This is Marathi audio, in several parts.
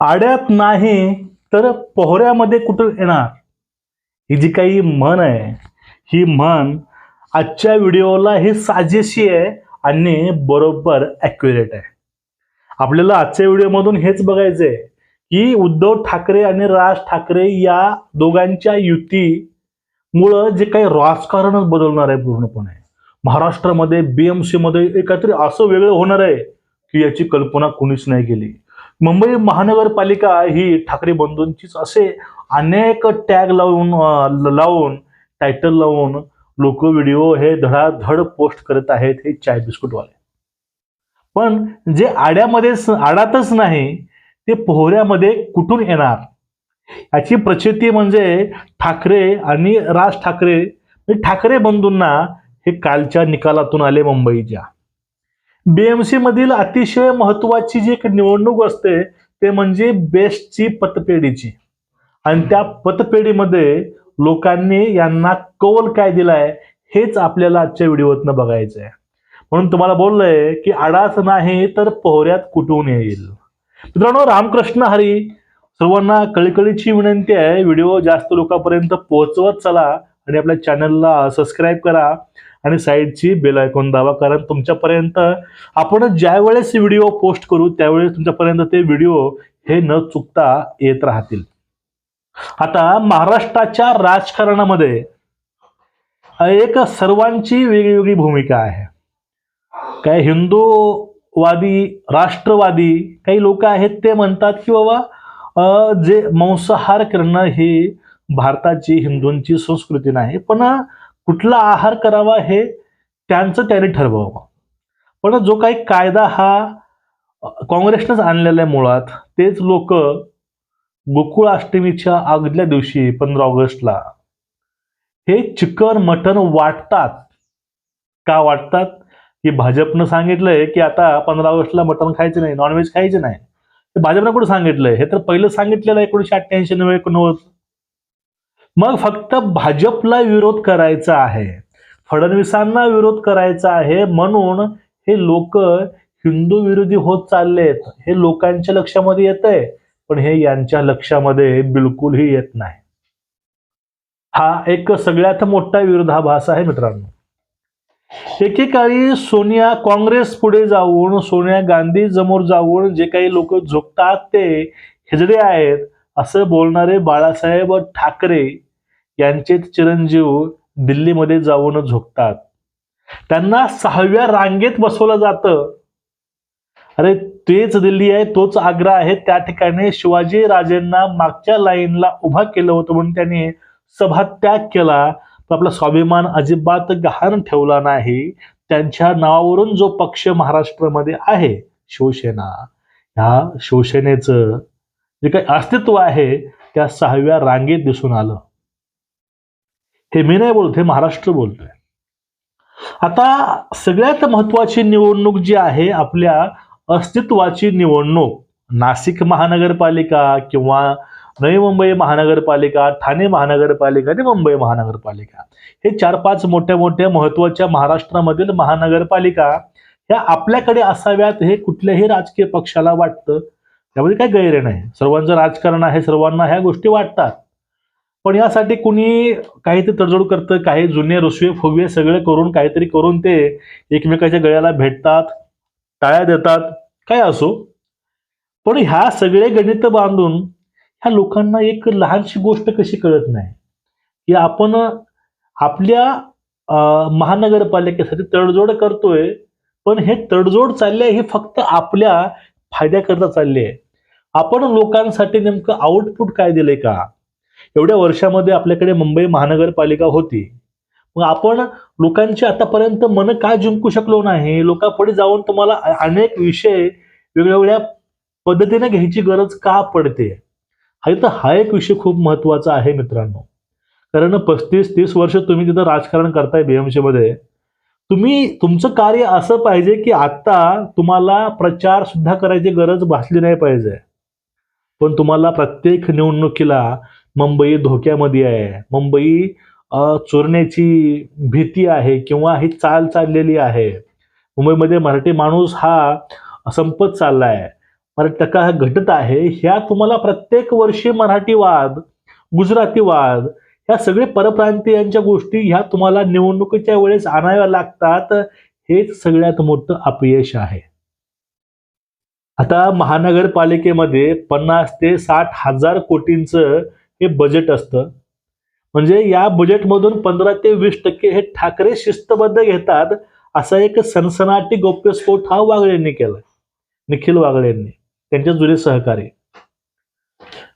आड्यात नाही तर पोहऱ्यामध्ये कुठं येणार? ही जी काही म्हण आहे ही म्हण आजच्या व्हिडिओला ही साजेशी आहे आणि बरोबर ॲक्युरेट आहे. आपल्याला आजच्या व्हिडिओमधून हेच बघायचं आहे की उद्धव ठाकरे आणि राज ठाकरे या दोघांच्या युतीमुळं जे काही राजकारणच बदलणार आहे पूर्णपणे. महाराष्ट्रामध्ये बीएमसी मध्ये काहीतरी असं वेगळं होणार आहे की याची कल्पना कुणीच नाही केली. मुंबई महानगरपालिका ही ठाकरे बंधूंचीच असे अनेक टॅग लावून लावून टायटल लावून लोक व्हिडिओ हे धडाधड पोस्ट करत आहेत हे चाय बिस्कुटवाले. पण जे आड्यामध्ये आडातच नाही ते पोहऱ्यामध्ये कुठून येणार? याची प्रचिती म्हणजे ठाकरे आणि राज ठाकरे म्हणजे ठाकरे बंधूंना हे कालच्या निकालातून आले मुंबईच्या. बीएमसी मधील अतिशय महत्वाची जी एक निवडणूक असते ते म्हणजे बेस्टची पतपेढीची. आणि त्या पतपेढीमध्ये लोकांनी यांना कौल काय दिलाय हेच आपल्याला आजच्या व्हिडिओतनं बघायचं आहे म्हणून तुम्हाला बोललंय की आडाच नाही तर पोहऱ्यात कुठून येईल? मित्रांनो रामकृष्ण हरी सर्वांना कळकळीची विनंती आहे. व्हिडिओ जास्त लोकांपर्यंत पोहोचवत चला आणि आपल्या चॅनलला सबस्क्राईब करा. आणि साईडची बेल आयकॉन दावा कारण तुमच्यापर्यंत आपण ज्या वेळेस व्हिडिओ पोस्ट करू त्यावेळेस तुमच्यापर्यंत ते व्हिडिओ हे न चुकता येत राहतील. आता महाराष्ट्राच्या राजकारणामध्ये एक सर्वांची वेगळी भूमिका आहे. काय हिंदूवादी राष्ट्रवादी काही लोक आहेत ते म्हणतात की बाबा जे मांसाहार करणं ही भारताची हिंदूंची संस्कृती नाही पण कुठला आहार करावा हे त्यांचं त्यांनी ठरवावं. पण जो काही कायदा हा काँग्रेसनंच आणलेला आहे मुळात तेच लोक गोकुळ अष्टमीच्या आगल्या दिवशी पंधरा ऑगस्टला हे चिकन मटन वाटतात. का वाटतात? की भाजपनं सांगितलंय की आता पंधरा ऑगस्टला मटन खायचं नाही नॉनव्हेज खायचं नाही. भाजपनं कुठं सांगितलंय? हे तर पहिलं सांगितलेलं आहे एकोणीशे अठ्ठ्याऐंशी नव्हे एकोणनव्वद. मग फक्त भाजपला विरोध करायचा आहे. फडणवीसांना विरोध करायचा आहे म्हणून हे लोक हिंदू विरोधी होत चाललेत. हे लोकांच्या लक्षामध्ये येत आहे पण हे यांच्या लक्षामध्ये बिलकुलही येत नाही. हा एक सगळ्यात मोठा विरोधाभास आहे मित्रांनो. एकेकाळी सोनिया काँग्रेस पुढे जाऊन सोनिया गांधी समोर जाऊन जे काही लोक झोपतात ते हिजडे आहेत असं बोलणारे बाळासाहेब ठाकरे यांचेच चिरंजीव दिल्लीमध्ये जाऊन झोपतात. त्यांना सहाव्या रांगेत बसवलं जातं. अरे तेच दिल्ली आहे तोच आग्रा आहे. त्या ठिकाणी शिवाजी राजेंना मागच्या लाईनला उभा केलं होतं म्हणून त्यांनी सभात्याग केला. तर आपला स्वाभिमान अजिबात गहाण ठेवला नाही. त्यांच्या नावावरून जो पक्ष महाराष्ट्रामध्ये आहे शिवसेना ह्या शिवसेनेचं जे काही अस्तित्व आहे त्या सहाव्या रांगेत दिसून आलं. हे मी नाही बोलत हे महाराष्ट्र बोलतोय. आता सगळ्यात महत्वाची निवडणूक जी आहे आपल्या अस्तित्वाची निवडणूक नाशिक महानगरपालिका किंवा नवी मुंबई महानगरपालिका ठाणे महानगरपालिका आणि मुंबई महानगरपालिका हे चार पाच मोठ्या मोठ्या महत्त्वाच्या महाराष्ट्रामधील महानगरपालिका ह्या आपल्याकडे असाव्यात हे कुठल्याही राजकीय पक्षाला वाटतं. त्यामध्ये काही गैर नाही. सर्वांचं राजकारण आहे सर्वांना ह्या गोष्टी वाटतात. पण यासाठी कुणी काहीतरी तडजोड करतं काही जुने रुसवे फुगवे सगळे करून काहीतरी करून ते एकमेकाच्या गळ्याला भेटतात टाळ्या देतात काय असो. पण ह्या सगळे गणित बांधून ह्या लोकांना एक लहानशी गोष्ट कशी कळत नाही? की आपण आपल्या अं, महानगरपालिकेसाठी तडजोड करतोय पण हे तडजोड चालले हे फक्त आपल्या फायद्याकरता चालली आहे. आपण लोकांसाठी नेमकं आउटपुट काय दिले का? एवढ्या वर्षामध्ये आपल्याकडे मुंबई महानगरपालिका होती. मग आपण लोकांची आतापर्यंत मन का जिंकू शकलो नाही? लोकांपुढे जाऊन तुम्हाला अनेक विषय वेगवेगळ्या पद्धतीने घ्यायची गरज का पडते? हा तर हा एक विषय खूप महत्त्वाचा आहे मित्रांनो. कारण पस्तीस तीस वर्ष तुम्ही तिथं राजकारण करताय बीएमसी मध्ये. तुम्ही तुमचं कार्य असं पाहिजे की आता तुम्हाला प्रचार सुद्धा करायची गरज भासली नाही पाहिजे. पण तुम्हाला प्रत्येक निवडणुकीला मुंबई धोक्यामध्ये आहे. मुंबई चोरण्याची भीती आहे किंवा ही चाल चाललेली आहे. मुंबईमध्ये मराठी माणूस हा संपत चालला आहे मराठी टक्का हा घटत आहे. ह्या तुम्हाला प्रत्येक वर्षी मराठीवाद गुजरातीवाद ह्या सगळे परप्रांतीयांच्या गोष्टी ह्या तुम्हाला निवडणुकीच्या वेळेस आणाव्या लागतात. हेच सगळ्यात मोठं अपयश आहे. आता महानगरपालिकेमध्ये पन्नास ते साठ हजार कोटींचं हे बजेट असतं. म्हणजे या बजेटमधून पंधरा ते वीस टक्के हे ठाकरे शिस्तबद्ध घेतात असा एक सनसनाटी गौप्यस्फोट हा वागळेंनी केला निखिल वागळेंनी त्यांचे जुने सहकारी.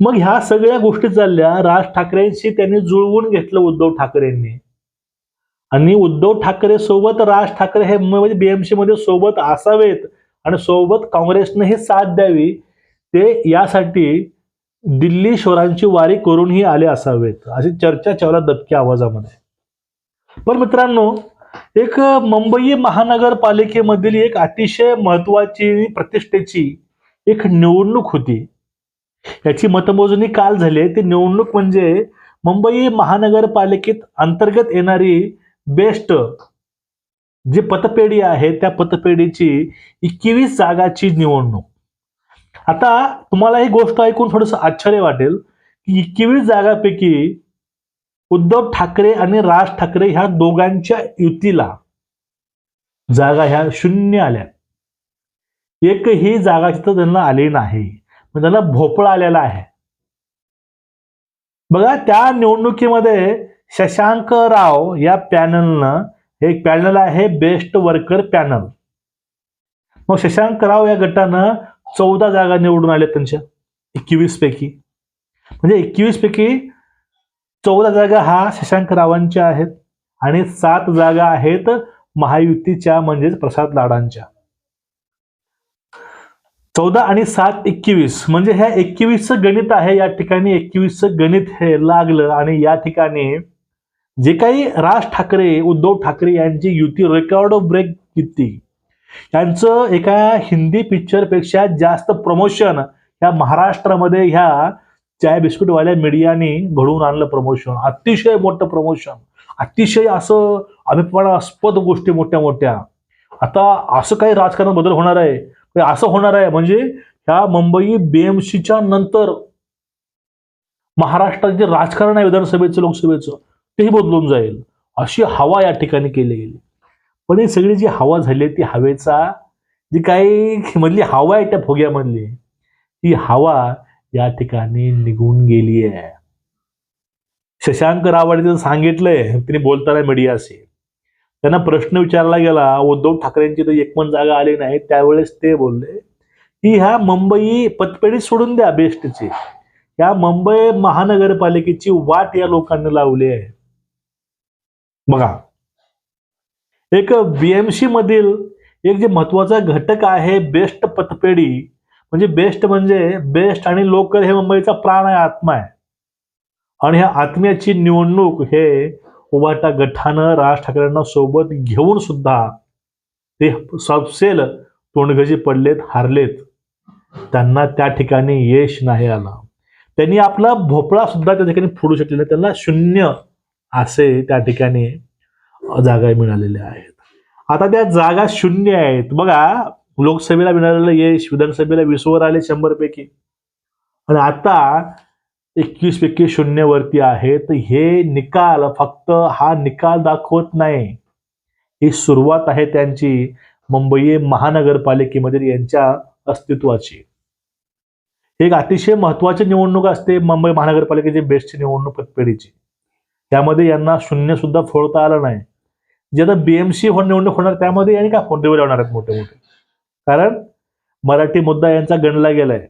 मग ह्या सगळ्या गोष्टी चालल्या राज ठाकरेंशी त्यांनी जुळवून घेतलं उद्धव ठाकरेंनी. आणि उद्धव ठाकरे सोबत राज ठाकरे हे म्हणजे बीएमसी मध्ये सोबत असावेत आणि सोबत काँग्रेसने हे साथ द्यावी ते यासाठी दिल्ली शोरांची वारी करूनही आले असावेत. अशी चर्चा चावला दबक्या आवाजामध्ये. पण मित्रांनो एक मुंबई महानगरपालिकेमधील एक अतिशय महत्वाची प्रतिष्ठेची एक निवडणूक होती. याची मतमोजणी काल झाली ती निवडणूक म्हणजे मुंबई महानगरपालिकेत अंतर्गत येणारी बेस्ट जी पतपेढी आहे त्या पतपेढीची एकवीस जागाची निवडणूक. आता तुम्हाला ही गोष्ट ऐकून थोडस आश्चर्य वाटेल की एकवीस जागापैकी उद्धव ठाकरे आणि राज ठाकरे ह्या दोघांच्या युतीला जागा ह्या शून्य आल्या. एकही जागा तिथं त्यांना आली नाही. म्हणजे त्यांना भोपळा आलेला आहे. बघा त्या निवडणुकीमध्ये शशांक राव या पॅनलनं एक पॅनल आहे बेस्ट वर्कर पॅनल. मग शशांक राव या गटानं चौदा जागा निवडून आल्या त्यांच्या एकवीस पैकी. म्हणजे एकवीस पैकी चौदा जागा हा शशांक रावांच्या आहेत आणि सात जागा आहेत महायुतीच्या म्हणजेच प्रसाद लाडांच्या. चौदा आणि सात एकवीस म्हणजे ह्या एकवीसचं गणित आहे या ठिकाणी एकवीसचं गणित हे लागलं आणि या ठिकाणी जे काही राज ठाकरे उद्धव ठाकरे यांची युती रेकॉर्ड ब्रेक किती? यांचं एका हिंदी पिक्चरपेक्षा जास्त प्रमोशन ह्या महाराष्ट्रामध्ये ह्या चाय बिस्कुटवाल्या मीडियाने घडवून आणलं प्रमोशन अतिशय मोठं प्रमोशन अतिशय असं अभिमानास्पद गोष्टी मोठ्या मोठ्या आता असं काही राजकारण बदल होणार आहे? असं होणार आहे. म्हणजे ह्या मुंबई बीएमसीच्या नंतर महाराष्ट्रात जे राजकारण आहे विधानसभेचं लोकसभेचं तेही बदलून जाईल. अशी हवा या ठिकाणी केली गेली. पण ही सगळी जी हवा झाली आहे ती हवेचा जी काही मधली हवा आहे त्या फुग्यामधली ती हवा या ठिकाणी निघून गेली आहे. शशांक रावाने सांगितलंय तिने बोलताना मीडियाशी. त्यांना प्रश्न विचारला गेला उद्धव ठाकरेंची तर एक पण जागा आली नाही त्यावेळेस ते बोलले की ह्या मुंबई पतपेढी सोडून द्या बेस्टची. ह्या मुंबई महानगरपालिकेची वाट या लोकांनी लावली आहे. बघा एक बीएमसी मधील एक जे महत्त्वाचा घटक आहे बेस्ट पतपेढी म्हणजे बेस्ट म्हणजे बेस्ट आणि लोकल हे मुंबईचा प्राण आहे आत्मा आहे. आणि ह्या आत्म्याची निवडणूक हे उभाटा गठानं राज ठाकरेंना सोबत घेऊन सुद्धा ते सबसेल तोंडगजी पडलेत हारलेत. त्यांना त्या ठिकाणी यश नाही आलं. त्यांनी आपला भोपळा सुद्धा त्या ठिकाणी फोडू शकलेला त्यांना शून्य असे त्या ठिकाणी जागा मिळालेल्या आहेत. आता त्या जागा शून्य आहेत. बघा लोकसभेला मिळालेलं यश विधानसभेला वीसवर आले शंभर पैकी आणि आता एकवीस पैकी शून्यवरती आहे तर हे निकाल फक्त हा निकाल दाखवत नाही. ही सुरुवात आहे त्यांची मुंबई महानगरपालिकेमधील यांच्या अस्तित्वाची. एक अतिशय महत्वाची निवडणूक असते मुंबई महानगरपालिकेची बेस्टची निवडणूक पतपेढीची. त्यामध्ये यांना शून्य सुद्धा फोडता आलं नाही. जे आता बीएमसी निवडणूक होणार त्यामध्ये यांनी का देऊ होणार आहेत मोठे मोठे कारण मराठी मुद्दा यांचा गणला गेलाय.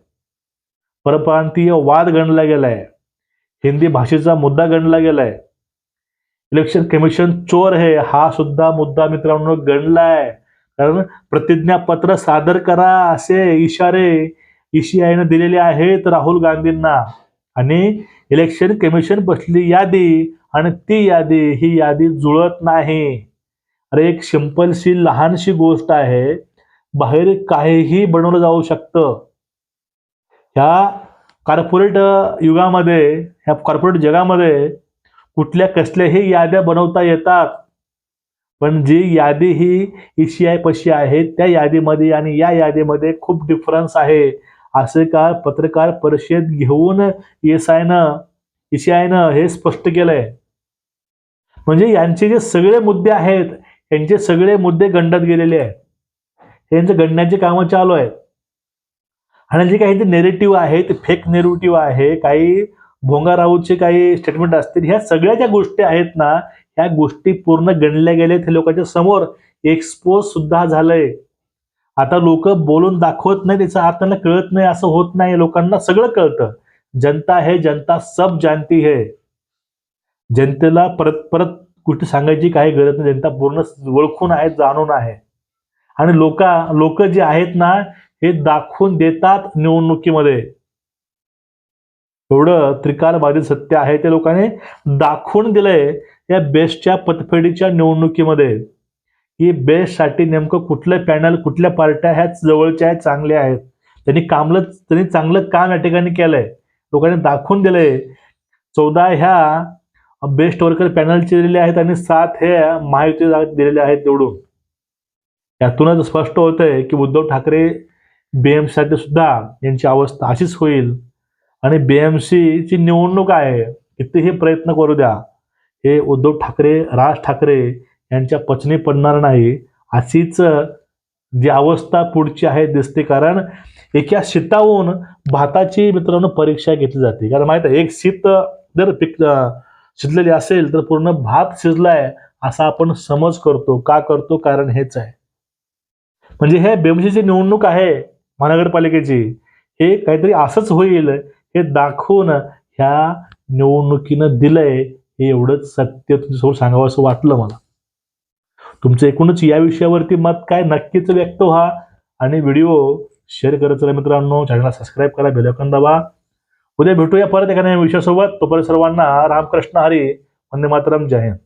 परप्रांतीय वाद गणला गेलाय. हिंदी भाषेचा मुद्दा गणला गेलाय. इलेक्शन कमिशन चोर आहे हा सुद्धा मुद्दा मित्रांनो गणलाय. कारण प्रतिज्ञापत्र सादर करा असे इशारे ईसीआयने दिलेले आहेत राहुल गांधींना. आणि इलेक्शन कमिशन बसली यादी आणि ती यादी ही यादी जुळत नाही. अरे एक सिंपलशी लहानशी गोष्ट आहे. बाहेर काहीही बनवलं जाऊ शकतं. ह्या कॉर्पोरेट युगामध्ये ह्या कॉर्पोरेट जगामध्ये कुठल्या कसल्याही याद्या बनवता येतात. पण जी यादी ही ईसीआय पशी आहे त्या यादीमध्ये आणि या यादीमध्ये खूप डिफरन्स आहे. असे काल पत्रकार परिषद घेऊन एस आयनं ईसीआयनं हे स्पष्ट केलंय. म्हणजे यांचे जे सगळे मुद्दे आहेत यांचे सगळे मुद्दे गंडत गेलेले आहेत. यांचं गंडण्याचे कामं चालू आहेत. आणि जे काही नेरेटिव्ह आहे ते फेक नेरेटिव्ह आहे काही भोंगा राऊतचे काही स्टेटमेंट असतील ह्या सगळ्या ज्या गोष्टी आहेत ना ह्या गोष्टी पूर्ण गणल्या गेल्यात हे लोकांच्या समोर. एक्सपोज सुद्धा झालंय. आता लोक बोलून दाखवत नाही त्याचा अर्थ त्यांना कळत नाही असं होत नाही लोकांना सगळं कळतं. जनता हे जनता सब जानती है. जनतेला परत परत गोष्टी सांगायची काही गरज नाही जनता पूर्ण ओळखून आहे जाणून आहे. आणि लोका लोक जे आहेत ना हे दाखवून देतात निवडणुकीमध्ये. एवढं त्रिकालबाधित सत्य आहे ते लोकांनी दाखवून दिलंय या बेस्टच्या पतफेडीच्या निवडणुकीमध्ये. की बेस्टसाठी नेमकं कुठलं पॅनल कुठल्या पार्ट्या ह्या जवळच्या आहेत चांगल्या आहेत. त्यांनी कामलं त्यांनी चांगलं काम या ठिकाणी केलंय. लोकांनी दाखवून दिलंय. चौदा ह्या बेस्ट वर्कर पॅनलचे दिलेले आहेत आणि सात हे महायुती दिलेले आहेत निवडून. यातूनच स्पष्ट होतंय की उद्धव ठाकरे बीएमसीसाठी सुद्धा यांची अवस्था अशीच होईल. आणि बीएमसी ची निवडणूक आहे. कितीही प्रयत्न करू द्या. हे उद्धव ठाकरे राज ठाकरे यांच्या पचनी पडणार नाही. अशीच जी अवस्था पुढची आहे दिसते. कारण एका शीताहून भाताची मित्रांनो परीक्षा घेतली जाते. कारण माहीत आहे एक शीत जर पिक शिजलेली असेल तर पूर्ण भात शिजलाय असा आपण समज करतो. का करतो? कारण हेच आहे. म्हणजे हे बेमशीची निवडणूक आहे. महानगरपालिकेची. हे काहीतरी असंच होईल हे दाखवून ह्या निवडणुकीनं दिलंय हे एवढंच सत्य तुमच्यासमोर सांगावं असं वाटलं मला. तुमचं एकूणच या विषयावरती मत काय नक्कीच व्यक्त व्हा आणि व्हिडिओ शेअर करत चला मित्रांनो चॅनलला सबस्क्राईब करा बेलकन दाबा. उद्या भेटूया परत एखाद्या विषयासोबत. तोपर्यंत सर्वांना रामकृष्ण हरी वंदे मातरम जय हिंद.